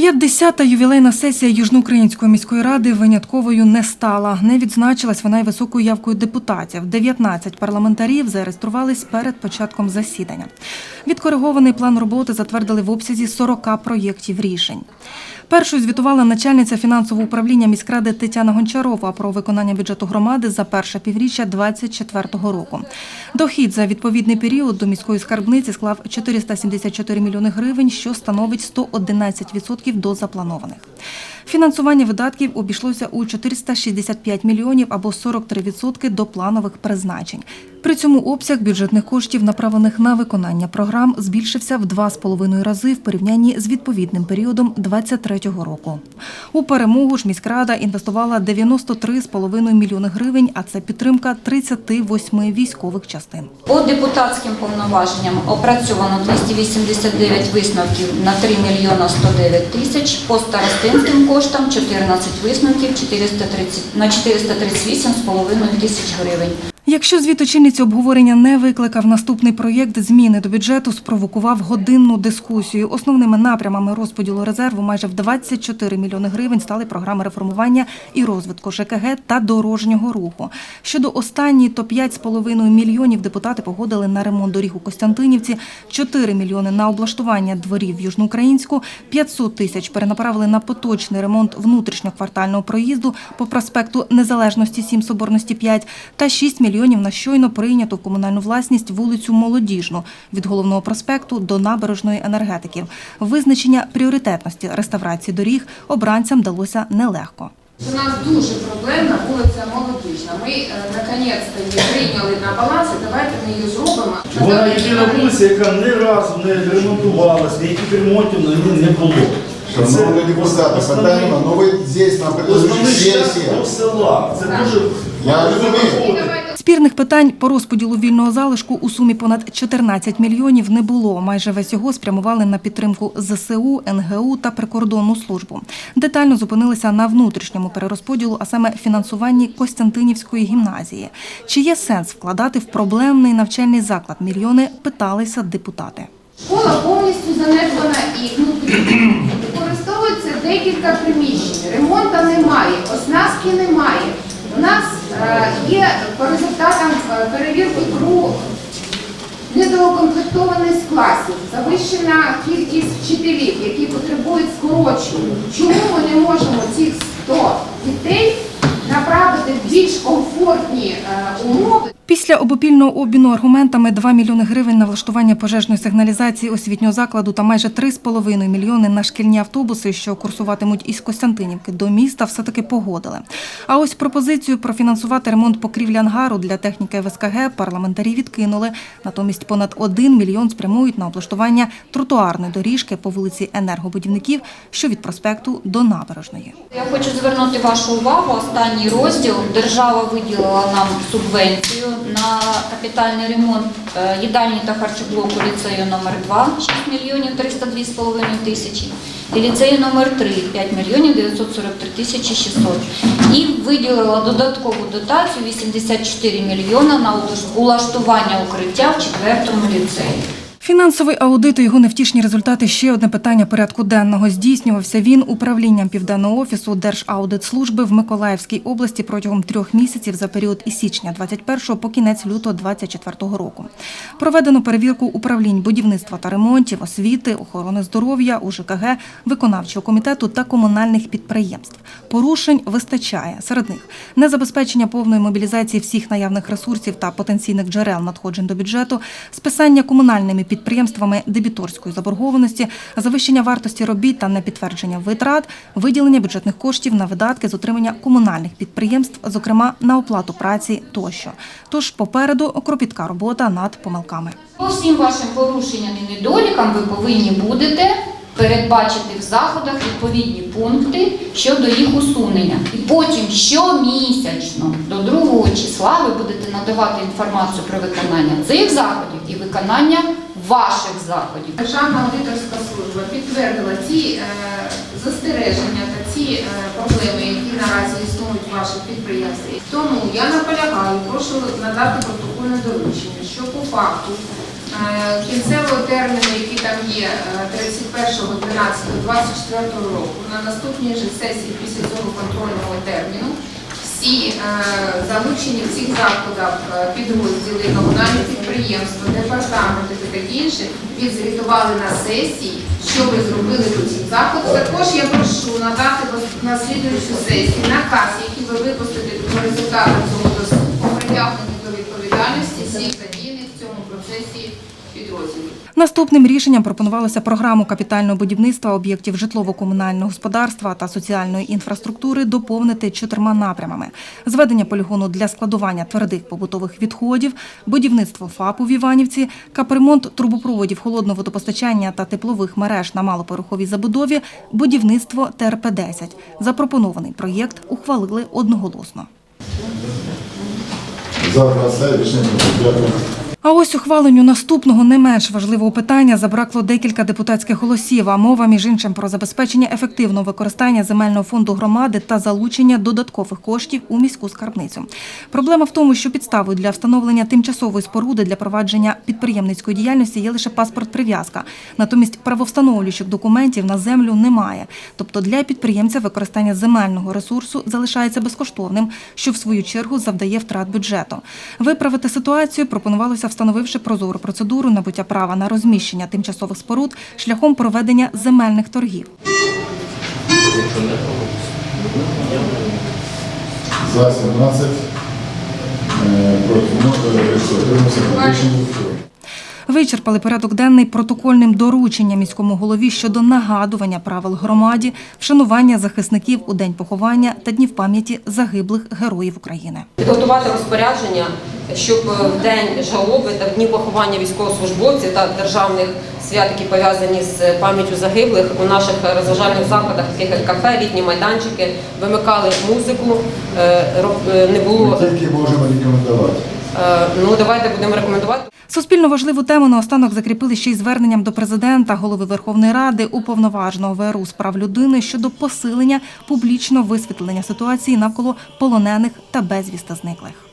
50-та ювілейна сесія Южноукраїнської міської ради винятковою не стала. Не відзначилась вона й високою явкою депутатів. 19 парламентарів зареєструвались перед початком засідання. Відкоригований план роботи затвердили в обсязі 40 проєктів рішень. Першою звітувала начальниця фінансового управління міськради Тетяна Гончарова про виконання бюджету громади за перше півріччя 2024 року. Дохід за відповідний період до міської скарбниці склав 474 мільйони гривень, що становить 111% до запланованих. Фінансування видатків обійшлося у 465 мільйонів або 43% до планових призначень. При цьому обсяг бюджетних коштів, направлених на виконання програм, збільшився в 2,5 рази в порівнянні з відповідним періодом 2023 року. У перемогу ж міськрада інвестувала 93,5 мільйони гривень, а це підтримка 38 військових частин. По депутатським повноваженням опрацьовано 289 висновків на 3 мільйона 109 тисяч, по старостинським коштам 14 висновків 430, на 438,5 тисяч гривень. Якщо звіт очільниці обговорення не викликав, наступний проєкт зміни до бюджету спровокував годинну дискусію. Основними напрямами розподілу резерву майже в 24 мільйони гривень стали програми реформування і розвитку ЖКГ та дорожнього руху. Щодо останньої, то 5,5 мільйонів депутати погодили на ремонт доріг у Костянтинівці, 4 мільйони на облаштування дворів в Южноукраїнську, 500 тисяч перенаправили на поточний ремонт внутрішньоквартального проїзду по проспекту Незалежності 7 Соборності 5 та 6 мільйонів на щойно прийняту в комунальну власність вулицю Молодіжну від головного проспекту до набережної енергетиків. Визначення пріоритетності реставрації доріг обранцям далося нелегко. У нас дуже проблемна вулиця Молодіжна. Ми е, наконець-то її прийняли на баланс, і давайте ми її зробимо. Вона єдина вулиця, яка ні разу не ремонтувалась, ніяких ремонтів на ній не було. Шановні депутати, питання, ну ви здесь на Основний шлях до села. Це дуже Я розумію. Спірних питань по розподілу вільного залишку у сумі понад 14 мільйонів не було. Майже весь його спрямували на підтримку ЗСУ, НГУ та прикордонну службу. Детально зупинилися на внутрішньому перерозподілу, а саме фінансуванні Костянтинівської гімназії. Чи є сенс вкладати в проблемний навчальний заклад мільйони? Питалися депутати. Школа повністю занедбана і. Використовується декілька приміщень. Ремонту немає, оснастки немає. У нас є по результатам е, перевірки КРУ недоукомплектованість класів, завищена кількість вчителів, які потребують скорочення. Чому ми не можемо цих 100 дітей направити в більш комфортні е, умови? Після обопільного обміну аргументами 2 мільйони гривень на влаштування пожежної сигналізації освітнього закладу та майже 3,5 мільйони на шкільні автобуси, що курсуватимуть із Костянтинівки до міста, все-таки погодили. А ось пропозицію профінансувати ремонт покрівлі ангару для техніки ВСКГ парламентарі відкинули. Натомість понад 1 мільйон спрямують на облаштування тротуарної доріжки по вулиці енергобудівників, що від проспекту до набережної. Я хочу звернути вашу увагу. Останній розділ держава виділила нам субвенцію на капітальний ремонт е, їдальні та харчоблоку ліцею номер 2 6 мільйонів 302,5 тисячі і ліцею номер 3 5 мільйонів 943 тисячі 600. І виділила додаткову дотацію 84 мільйона на улаштування укриття в четвертому ліцеї. Фінансовий аудит і його невтішні результати ще одне питання порядку денного. Здійснювався він управлінням Південного офісу Держаудитслужби в Миколаївській області протягом трьох місяців за період із січня 21 по кінець лютого 24 року. Проведено перевірку управлінь будівництва та ремонтів, освіти, охорони здоров'я, УЖКГ, виконавчого комітету та комунальних підприємств. Порушень вистачає. Серед них незабезпечення повної мобілізації всіх наявних ресурсів та потенційних джерел надходжень до бюджету, списання комунальними підприємствами дебіторської заборгованості, завищення вартості робіт та непідтвердження витрат, виділення бюджетних коштів на видатки з отримання комунальних підприємств, зокрема на оплату праці тощо. Тож попереду кропітка робота над помилками. По всім вашим порушенням і недолікам ви повинні будете передбачити в заходах відповідні пункти щодо їх усунення. І потім щомісячно до 2 числа ви будете надавати інформацію про виконання цих заходів і виконання ваших заходів. Державна аудиторська служба підтвердила ці е, застереження та ці е, проблеми, які наразі існують в ваших підприємствах. Тому я наполягаю, прошу надати протокольне доручення, що по факту е, кінцевого терміну, який там є є е, 31.12.24 року на наступній же сесії після цього контрольного терміну всі е, залучені в цих заходах е, підрозділи, комунальні підприємства, департаменти та таке інше відзвітували на сесії, що ви зробили по цих заходах. Також я прошу надати на слідуючу сесію наказ, який ви випустите по результатам цього досуду, по притягненню до відповідальності всіх задіяних в цьому процесі Наступним рішенням пропонувалося програму капітального будівництва об'єктів житлово-комунального господарства та соціальної інфраструктури доповнити чотирма напрямами: зведення полігону для складування твердих побутових відходів, будівництво ФАПу в Іванівці, капремонт трубопроводів холодного водопостачання та теплових мереж на малоперуховій забудові, будівництво ТРП-10. Запропонований проєкт ухвалили одноголосно. За 20 рішення прийнято. Дякую. А ось ухваленню наступного не менш важливого питання забракло декілька депутатських голосів. А мова між іншим про забезпечення ефективного використання земельного фонду громади та залучення додаткових коштів у міську скарбницю. Проблема в тому, що підставою для встановлення тимчасової споруди для провадження підприємницької діяльності є лише паспорт прив'язка. Натомість правовстановлюючих документів на землю немає. Тобто для підприємця використання земельного ресурсу залишається безкоштовним, що в свою чергу завдає втрат бюджету. Виправити ситуацію пропонувалося, встановивши прозору процедуру набуття права на розміщення тимчасових споруд шляхом проведення земельних торгів. За 17. Проти 0. Утримався. Рішення прийнято. Вичерпали порядок денний протокольним дорученням міському голові щодо нагадування правил громаді, вшанування захисників у день поховання та днів пам'яті загиблих героїв України. Підготувати розпорядження, щоб е, в день жалоби та в дні поховання військовослужбовців та державних свят, які пов'язані з пам'яттю загиблих, у наших розважальних закладах, таких як кафе, літні майданчики, вимикали музику, е, е, не було. Ми тільки можемо рекомендувати. е, Ну давайте будемо рекомендувати. Суспільно важливу тему наостанок закріпили ще й зверненням до президента, голови Верховної Ради, уповноваженого ВРУ з прав людини щодо посилення публічного висвітлення ситуації навколо полонених та безвісти зниклих.